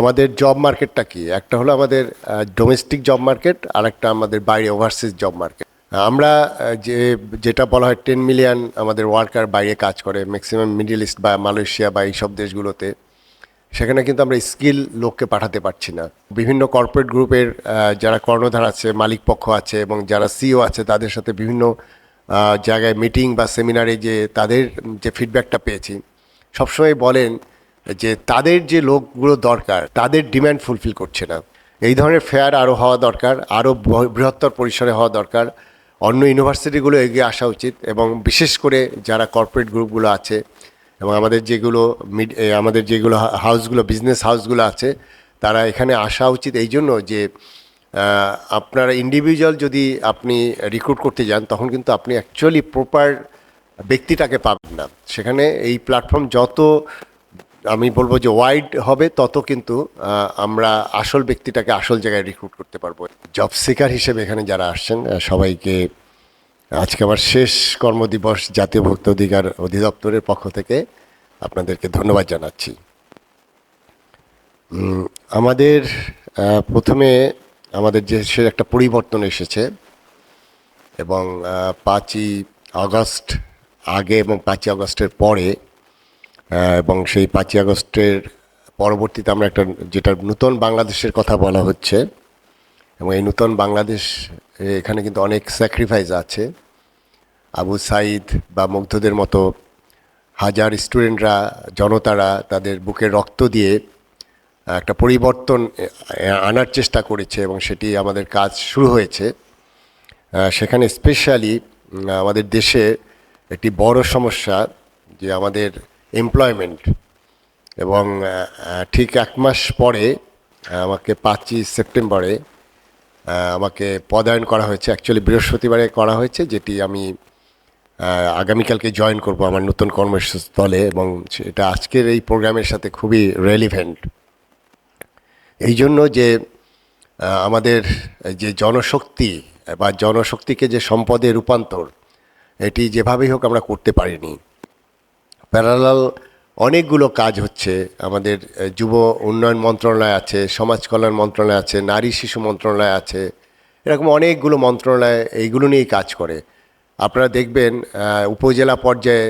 আমাদের জব মার্কেটটা কি? একটা হলো আমাদের ডোমেস্টিক জব মার্কেট আর একটা আমাদের বাইরে ওভারসিজ জব মার্কেট আমরা যে, যেটা বলা হয় টেন মিলিয়ন আমাদের ওয়ার্কার বাইরে কাজ করে ম্যাক্সিমাম মিডিল ইস্ট বা মালয়েশিয়া বা এইসব দেশগুলোতে, সেখানে কিন্তু আমরা স্কিল লোককে পাঠাতে পারছি না। বিভিন্ন কর্পোরেট গ্রুপের যারা কর্ণধার আছে, মালিক পক্ষ আছে এবং যারা সিও আছে, তাদের সাথে বিভিন্ন জায়গায় মিটিং বা সেমিনারে যে তাদের যে ফিডব্যাকটা পেয়েছি, সবসময় বলেন যে তাদের যে লোকগুলো দরকার, তাদের ডিমান্ড ফুলফিল করছে না। এই ধরনের ফেয়ার আরও হওয়া দরকার আরও বৃহত্তর পরিসরে হওয়া দরকার। অন্য ইউনিভার্সিটিগুলো এগিয়ে আসা উচিত এবং বিশেষ করে যারা কর্পোরেট গ্রুপগুলো আছে এবং আমাদের যেগুলো মিড আমাদের যেগুলো হাউসগুলো বিজনেস হাউসগুলো আছে, তারা এখানে আসা উচিত এই জন্য যে আপনারা ইন্ডিভিজুয়াল যদি আপনি রিক্রুট করতে যান, তখন কিন্তু আপনি অ্যাকচুয়ালি প্রপার ব্যক্তিটাকে পাবেন না। সেখানে এই প্ল্যাটফর্ম যত আমি বলব যে ওয়াইড হবে, তত কিন্তু আমরা আসল ব্যক্তিটাকে আসল জায়গায় রিক্রুট করতে পারব। জব সিকার হিসেবে এখানে যারা আসছেন সবাইকে আজকে আমার শেষ কর্মদিবস, জাতীয় ভোক্তা অধিকার অধিদপ্তরের পক্ষ থেকে আপনাদেরকে ধন্যবাদ জানাচ্ছি। আমাদের প্রথমে আমাদের দেশের একটা পরিবর্তন এসেছে এবং পাঁচই আগস্ট আগে এবং পাঁচই আগস্টের পরে এবং সেই পাঁচই আগস্টের পরবর্তীতে আমরা একটা যেটা নূতন বাংলাদেশের কথা বলা হচ্ছে, এবং এই নূতন বাংলাদেশ এখানে কিন্তু অনেক স্যাক্রিফাইস আছে। আবু সাইদ বা মুগ্ধদের মতো হাজার স্টুডেন্টরা জনতারা তাদের বুকের রক্ত দিয়ে একটা পরিবর্তন আনার চেষ্টা করেছে এবং সেটি আমাদের কাজ শুরু হয়েছে। সেখানে স্পেশালি আমাদের দেশে একটি বড় সমস্যা যে আমাদের এমপ্লয়মেন্ট এবং ঠিক এক মাস পরে আমাকে পাঁচই সেপ্টেম্বরে আমাকে পদায়ন করা হয়েছে। অ্যাকচুয়ালি বৃহস্পতিবারে করা হয়েছে, যেটি আমি আগামীকালকে জয়েন করব আমার নতুন কর্মস্থলে এবং এটা আজকের এই প্রোগ্রামের সাথে খুবই রেলিভেন্ট এই জন্য যে আমাদের যে জনশক্তি বা জনশক্তিকে যে সম্পদে রূপান্তর, এটি যেভাবেই হোক আমরা করতে পারিনি। প্যারালাল অনেকগুলো কাজ হচ্ছে। আমাদের যুব উন্নয়ন মন্ত্রণালয় আছে, সমাজ কল্যাণ মন্ত্রণালয় আছে, নারী শিশু মন্ত্রণালয় আছে, এরকম অনেকগুলো মন্ত্রণালয় এইগুলো নিয়েই কাজ করে। আপনারা দেখবেন উপজেলা পর্যায়ে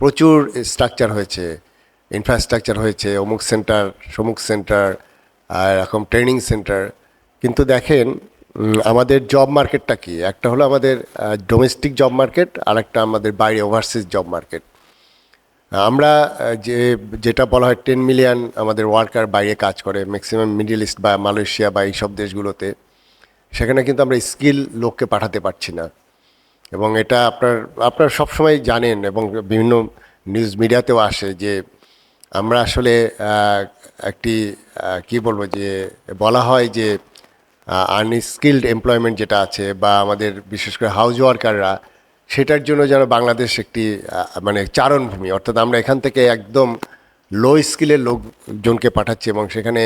প্রচুর স্ট্রাকচার হয়েছে। ইনফ্রাস্ট্রাকচার হয়েছে, অমুক সেন্টার সমুক সেন্টার আর এরকম ট্রেনিং সেন্টার কিন্তু দেখেন আমাদের জব মার্কেটটা কি? একটা হলো আমাদের ডোমেস্টিক জব মার্কেট আর একটা আমাদের বাইরে ওভারসিজ জব মার্কেট আমরা যে, যেটা বলা হয় টেন মিলিয়ন আমাদের ওয়ার্কার বাইরে কাজ করে ম্যাক্সিমাম মিডিল ইস্ট বা মালয়েশিয়া বা এইসব দেশগুলোতে, সেখানে কিন্তু আমরা স্কিল লোককে পাঠাতে পারছি না। এবং এটা আপনার, আপনারা সবসময় জানেন এবং বিভিন্ন নিউজ মিডিয়াতেও আসে যে, আমরা আসলে একটি কি বলব যে, বলা হয় যে আনস্কিল্ড এমপ্লয়মেন্ট যেটা আছে বা আমাদের বিশেষ করে হাউস ওয়ার্কাররা সেটার জন্য যেন বাংলাদেশ একটি মানে চারণভূমি, অর্থাৎ আমরা এখান থেকে একদম লো স্কিলের লোকজনকে পাঠাচ্ছি এবং সেখানে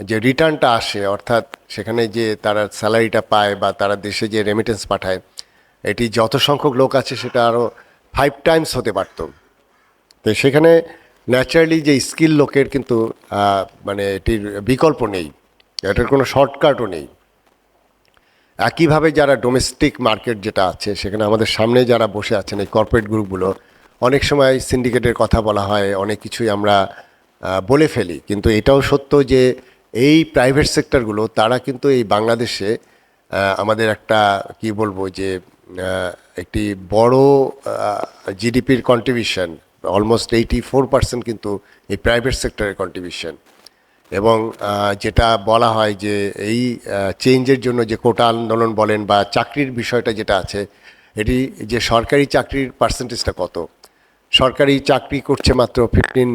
যে রিটার্নটা আসে, অর্থাৎ সেখানে যে তারা স্যালারিটা পায় বা তারা দেশে যে রেমিটেন্স পাঠায়, এটি যত সংখ্যক লোক আছে সেটা আরও ফাইভ টাইমস হতে পারত। তো সেখানে ন্যাচারালি যে স্কিল লোকের কিন্তু মানে এটির বিকল্প নেই, এটার কোনো শর্টকাটও নেই। একইভাবে যারা ডোমেস্টিক মার্কেট যেটা আছে, সেখানে আমাদের সামনে যারা বসে আছেন এই কর্পোরেট গ্রুপগুলো অনেক সময় সিন্ডিকেটের কথা বলা হয়, অনেক কিছুই আমরা বলে ফেলি। কিন্তু এটাও সত্য যে এই প্রাইভেট সেক্টরগুলো তারা কিন্তু এই বাংলাদেশে আমাদের একটা, কি বলব যে একটি বড় জিডিপির contribution almost eighty four percent কিন্তু এই প্রাইভেট সেক্টরের কন্ট্রিবিউশন এবং যেটা বলা হয় যে এই চেঞ্জের জন্য যে কোটা আন্দোলন বলেন বা চাকরির বিষয়টা যেটা আছে, এটি যে সরকারি চাকরির পার্সেন্টেজটা কত? সরকারি চাকরি করছে মাত্র fifteen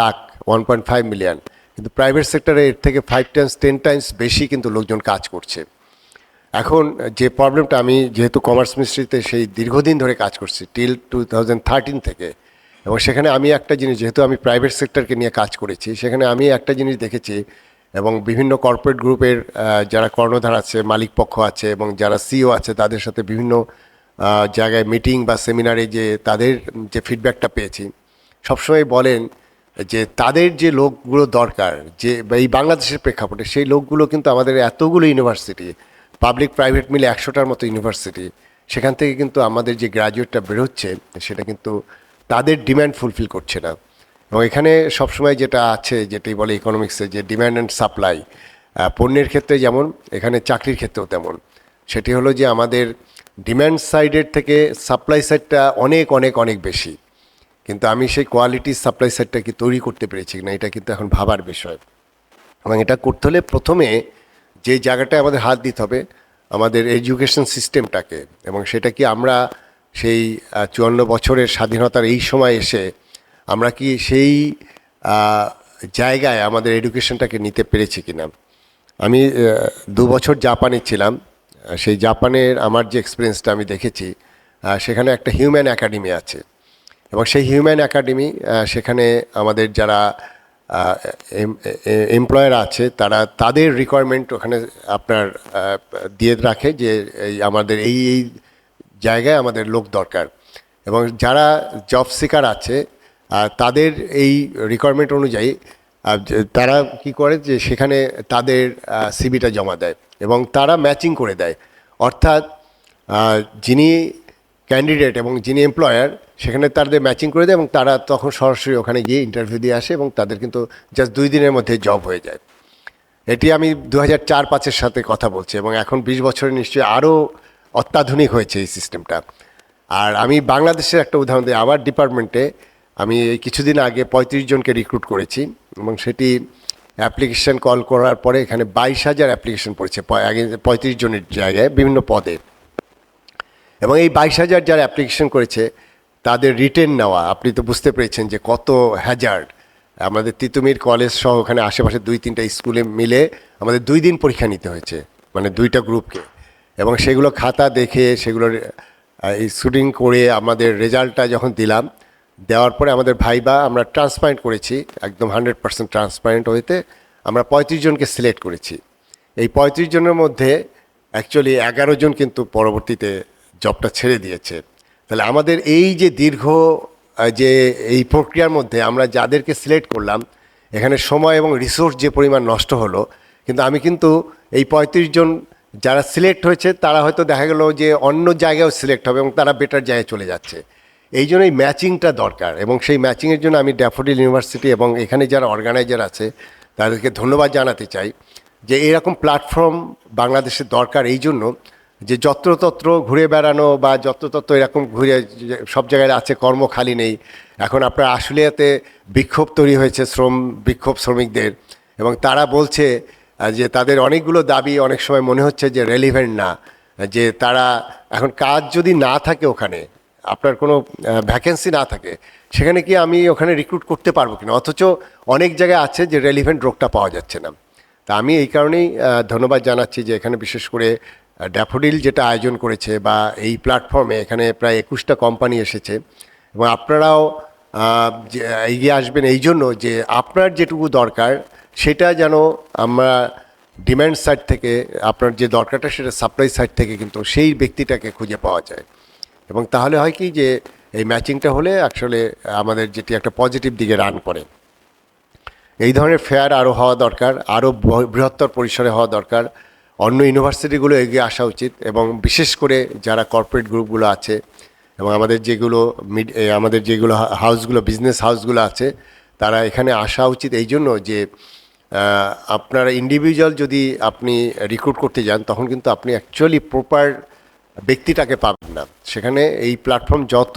lakh one point five million কিন্তু প্রাইভেট সেক্টরে এর থেকে ফাইভ টাইমস টেন টাইমস বেশি কিন্তু লোকজন কাজ করছে। এখন যে প্রবলেমটা আমি যেহেতু কমার্স মিনিস্ট্রিতে সেই দীর্ঘদিন ধরে কাজ করছি টিল টু থাউজেন্ড থার্টিন থেকে এবং সেখানে আমি একটা জিনিস, যেহেতু আমি প্রাইভেট সেক্টরকে নিয়ে কাজ করেছি, সেখানে আমি একটা জিনিস দেখেছি এবং বিভিন্ন কর্পোরেট গ্রুপের যারা কর্ণধার আছে, মালিক পক্ষ আছে এবং যারা সিও আছে, তাদের সাথে বিভিন্ন জায়গায় মিটিং বা সেমিনারে যে তাদের যে ফিডব্যাকটা পেয়েছি। সবসময় বলেন যে তাদের যে লোকগুলো দরকার, যে এই বাংলাদেশের প্রেক্ষাপটে সেই লোকগুলো কিন্তু আমাদের এতগুলো ইউনিভার্সিটি পাবলিক প্রাইভেট মিলে একশোটার মতো ইউনিভার্সিটি সেখান থেকে কিন্তু আমাদের যে গ্রাজুয়েটটা বেরোচ্ছে, সেটা কিন্তু তাদের ডিম্যান্ড ফুলফিল করছে না। এবং এখানে সবসময় যেটা আছে, যেটাই বলে ইকোনমিক্সে যে ডিম্যান্ড অ্যান্ড সাপ্লাই পণ্যের ক্ষেত্রে যেমন, এখানে চাকরির ক্ষেত্রেও তেমন। সেটি হলো যে আমাদের ডিম্যান্ড সাইডের থেকে সাপ্লাই সাইডটা অনেক অনেক অনেক বেশি। কিন্তু আমি সেই কোয়ালিটি সাপ্লাই সাইডটা কি তৈরি করতে পেরেছি না এটা কিন্তু এখন ভাবার বিষয়। এবং এটা করতে হলে প্রথমে যে জায়গাটায় আমাদের হাত দিতে হবে, আমাদের এডুকেশন সিস্টেমটাকে এবং সেটা কি আমরা সেই চুয়ান্ন বছরের স্বাধীনতার এই সময় এসে আমরা কি সেই জায়গায় আমাদের এডুকেশনটাকে নিতে পেরেছি কিনা? আমি দু বছর জাপানে ছিলাম সেই জাপানের আমার যে এক্সপিরিয়েন্সটা আমি দেখেছি সেখানে একটা হিউম্যান একাডেমি আছে। এবং সেই হিউম্যান একাডেমি সেখানে আমাদের যারা এমপ্লয়ার আছে, তারা তাদের রিকোয়ারমেন্ট ওখানে আপনার দিয়ে রাখে যে আমাদের এই এই জায়গায় আমাদের লোক দরকার। এবং যারা জব সিকার আছে তাদের এই রিকোয়ারমেন্ট অনুযায়ী তারা কি করে যে সেখানে তাদের সিবিটা জমা দেয় এবং তারা ম্যাচিং করে দেয়। অর্থাৎ যিনি ক্যান্ডিডেট এবং যিনি এমপ্লয়ার সেখানে তাদের ম্যাচিং করে দেয় এবং তারা তখন সরাসরি ওখানে গিয়ে ইন্টারভিউ দিয়ে আসে এবং তাদের কিন্তু জাস্ট দুই দিনের মধ্যে জব হয়ে যায়। এটি আমি দু হাজার চার পাঁচের সাথে কথা বলছি এবং এখন বিশ বছরে নিশ্চয়ই আরও অত্যাধুনিক হয়েছে এই সিস্টেমটা। আর আমি বাংলাদেশের একটা উদাহরণ দিই। আমার ডিপার্টমেন্টে আমি এই কিছুদিন আগে পঁয়ত্রিশ জনকে রিক্রুট করেছি এবং সেটি অ্যাপ্লিকেশন কল করার পরে এখানে বাইশ হাজার অ্যাপ্লিকেশন পড়েছে পঁয়ত্রিশ জনের জায়গায় বিভিন্ন পদে। এবং এই বাইশ হাজার যারা অ্যাপ্লিকেশন করেছে, তাদের রিটেন নেওয়া, আপনি তো বুঝতে পেরেছেন যে কত হ্যাজার্ড আমাদের তিতুমির কলেজ সহ ওখানে আশেপাশে দুই তিনটা স্কুলে মিলে আমাদের দুই দিন পরীক্ষা নিতে হয়েছে মানে দুইটা গ্রুপকে। এবং সেগুলো খাতা দেখে, সেগুলোর শুটিং করে আমাদের রেজাল্টটা যখন দিলাম, দেওয়ার পরে আমাদের ভাইবা আমরা ট্রান্সপারেন্ট করেছি, একদম হান্ড্রেড পার্সেন্ট ট্রান্সপারেন্ট হইতে আমরা পঁয়ত্রিশ জনকে সিলেক্ট করেছি। এই পঁয়ত্রিশ জনের মধ্যে অ্যাকচুয়ালি এগারো জন কিন্তু পরবর্তীতে জবটা ছেড়ে দিয়েছে। তাহলে আমাদের এই যে দীর্ঘ যে এই প্রক্রিয়ার মধ্যে আমরা যাদেরকে সিলেক্ট করলাম, এখানে সময় এবং রিসোর্স যে পরিমাণ নষ্ট হলো, কিন্তু আমি কিন্তু এই পঁয়ত্রিশ জন যারা সিলেক্ট হয়েছে, তারা হয়তো দেখা গেল যে অন্য জায়গায়ও সিলেক্ট হবে এবং তারা বেটার জায়গায় চলে যাচ্ছে। এই জন্য এই ম্যাচিংটা দরকার এবং সেই ম্যাচিংয়ের জন্য আমি ড্যাফোডিল ইউনিভার্সিটি এবং এখানে যারা অর্গানাইজার আছে, তাদেরকে ধন্যবাদ জানাতে চাই যে এরকম প্ল্যাটফর্ম বাংলাদেশের দরকার এই জন্য যে যত্রতত্র ঘুরে বেড়ানো বা যত্রতত্র এরকম ঘুরে সব জায়গায় আছে, কর্ম খালি নেই। এখন আপনার আশুলিয়াতে বিক্ষোভ তৈরি হয়েছে শ্রম, বিক্ষোভ শ্রমিকদের এবং তারা বলছে যে তাদের অনেকগুলো দাবি অনেক সময় মনে হচ্ছে যে রেলিভেন্ট না, যে তারা এখন কাজ যদি না থাকে ওখানে, আপনার কোনো ভ্যাকেন্সি না থাকে, সেখানে কি আমি ওখানে রিক্রুট করতে পারব কিনা? অথচ অনেক জায়গায় আছে যে রেলিভেন্ট রোগটা পাওয়া যাচ্ছে না। তা আমি এই কারণেই ধন্যবাদ জানাচ্ছি যে এখানে বিশেষ করে ড্যাফোডিল যেটা আয়োজন করেছে বা এই প্ল্যাটফর্মে এখানে প্রায় একুশটা কোম্পানি এসেছে। এবং আপনারাও এগিয়ে আসবেন এই জন্য যে আপনার যেটুকু দরকার সেটা যেন আমরা ডিম্যান্ড সাইড থেকে, আপনার যে দরকারটা সেটা সাপ্লাই সাইড থেকে কিন্তু সেই ব্যক্তিটাকে খুঁজে পাওয়া যায়। এবং তাহলে হয় কি যে, এই ম্যাচিংটা হলে আসলে আমাদের যেটি একটা পজিটিভ দিকে রান করে। এই ধরনের ফেয়ার আরও হওয়া দরকার আরও বৃহত্তর পরিসরে হওয়া দরকার। অন্য ইউনিভার্সিটিগুলো এগিয়ে আসা উচিত এবং বিশেষ করে যারা কর্পোরেট গ্রুপগুলো আছে এবং আমাদের যেগুলো মিড আমাদের যেগুলো হাউসগুলো বিজনেস হাউসগুলো আছে, তারা এখানে আসা উচিত এই জন্য যে আপনারা ইন্ডিভিজুয়াল যদি আপনি রিক্রুট করতে যান, তখন কিন্তু আপনি অ্যাকচুয়ালি প্রপার ব্যক্তিটাকে পাবেন না। সেখানে এই প্ল্যাটফর্ম যত,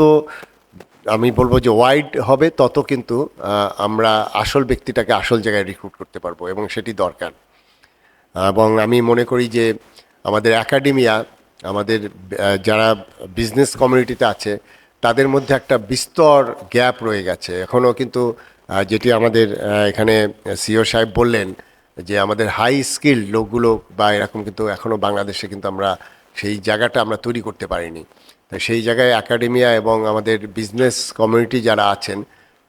আমি বলব যে ওয়াইড হবে, তত কিন্তু আমরা আসল ব্যক্তিটাকে আসল জায়গায় রিক্রুট করতে পারব, এবং সেটি দরকার। এবং আমি মনে করি যে আমাদের একাডেমিয়া আমাদের যারা বিজনেস কমিউনিটিতে আছে, তাদের মধ্যে একটা বিস্তর গ্যাপ রয়ে গেছে। এখনও কিন্তু যেটি আমাদের এখানে সিও সাহেব বললেন যে আমাদের হাই স্কিল লোকগুলো বা এরকম কিন্তু এখনও বাংলাদেশে কিন্তু আমরা সেই জায়গাটা আমরা তৈরি করতে পারিনি। তো সেই জায়গায় একাডেমিয়া এবং আমাদের বিজনেস কমিউনিটি যারা আছেন,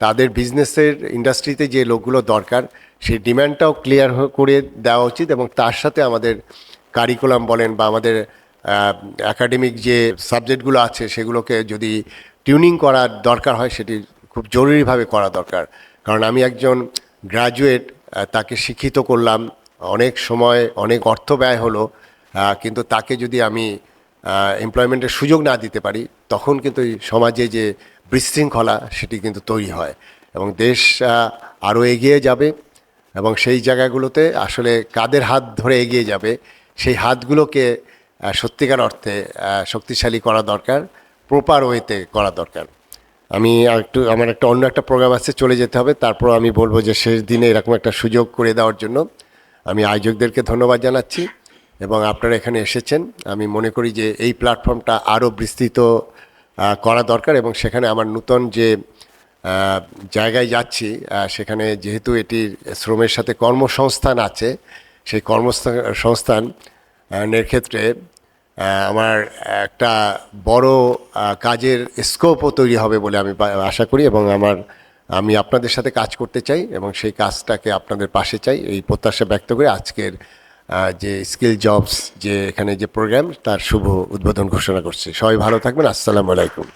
তাদের বিজনেসের ইন্ডাস্ট্রিতে যে লোকগুলো দরকার, সেই ডিমান্ডটাও ক্লিয়ার করে দেওয়া উচিত এবং তার সাথে আমাদের কারিকুলাম বলেন বা আমাদের একাডেমিক যে সাবজেক্টগুলো আছে, সেগুলোকে যদি টিউনিং করার দরকার হয়, সেটি খুব জরুরিভাবে করা দরকার। কারণ আমি একজন গ্রাজুয়েট তাকে শিক্ষিত করলাম, অনেক সময় অনেক অর্থ ব্যয় হলো কিন্তু তাকে যদি আমি এমপ্লয়মেন্টের সুযোগ না দিতে পারি, তখন কিন্তু সমাজে যে বিশৃঙ্খলা, সেটি কিন্তু তৈরি হয় এবং দেশ আরও এগিয়ে যাবে এবং সেই জায়গাগুলোতে আসলে কাদের হাত ধরে এগিয়ে যাবে, সেই হাতগুলোকে সত্যিকার অর্থে শক্তিশালী করা দরকার প্রপার ওয়েতে করা দরকার। আমি একটু, আমার একটা অন্য একটা প্রোগ্রাম আছে, চলে যেতে হবে। তারপর আমি বলব যে শেষ দিনে এরকম একটা সুযোগ করে দেওয়ার জন্য আমি আয়োজকদেরকে ধন্যবাদ জানাচ্ছি এবং আপনারা এখানে এসেছেন। আমি মনে করি যে এই প্ল্যাটফর্মটা আরও বিস্তৃত করা দরকার এবং সেখানে আমার নূতন যে জায়গায় যাচ্ছি সেখানে যেহেতু এটির শ্রমের সাথে কর্মসংস্থান আছে, সেই কর্মসংস্থান সংস্থানের ক্ষেত্রে আমার একটা বড় কাজের স্কোপও তৈরি হবে বলে আমি আশা করি এবং আমার, আমি আপনাদের সাথে কাজ করতে চাই এবং সেই কাজটাকে আপনাদের পাশে চাই। এই প্রত্যাশা ব্যক্ত করে আজকের যে স্কিল জবস যে এখানে যে প্রোগ্রাম তার শুভ উদ্বোধন ঘোষণা করছে। সবাই ভালো থাকবেন। আসসালামু আলাইকুম।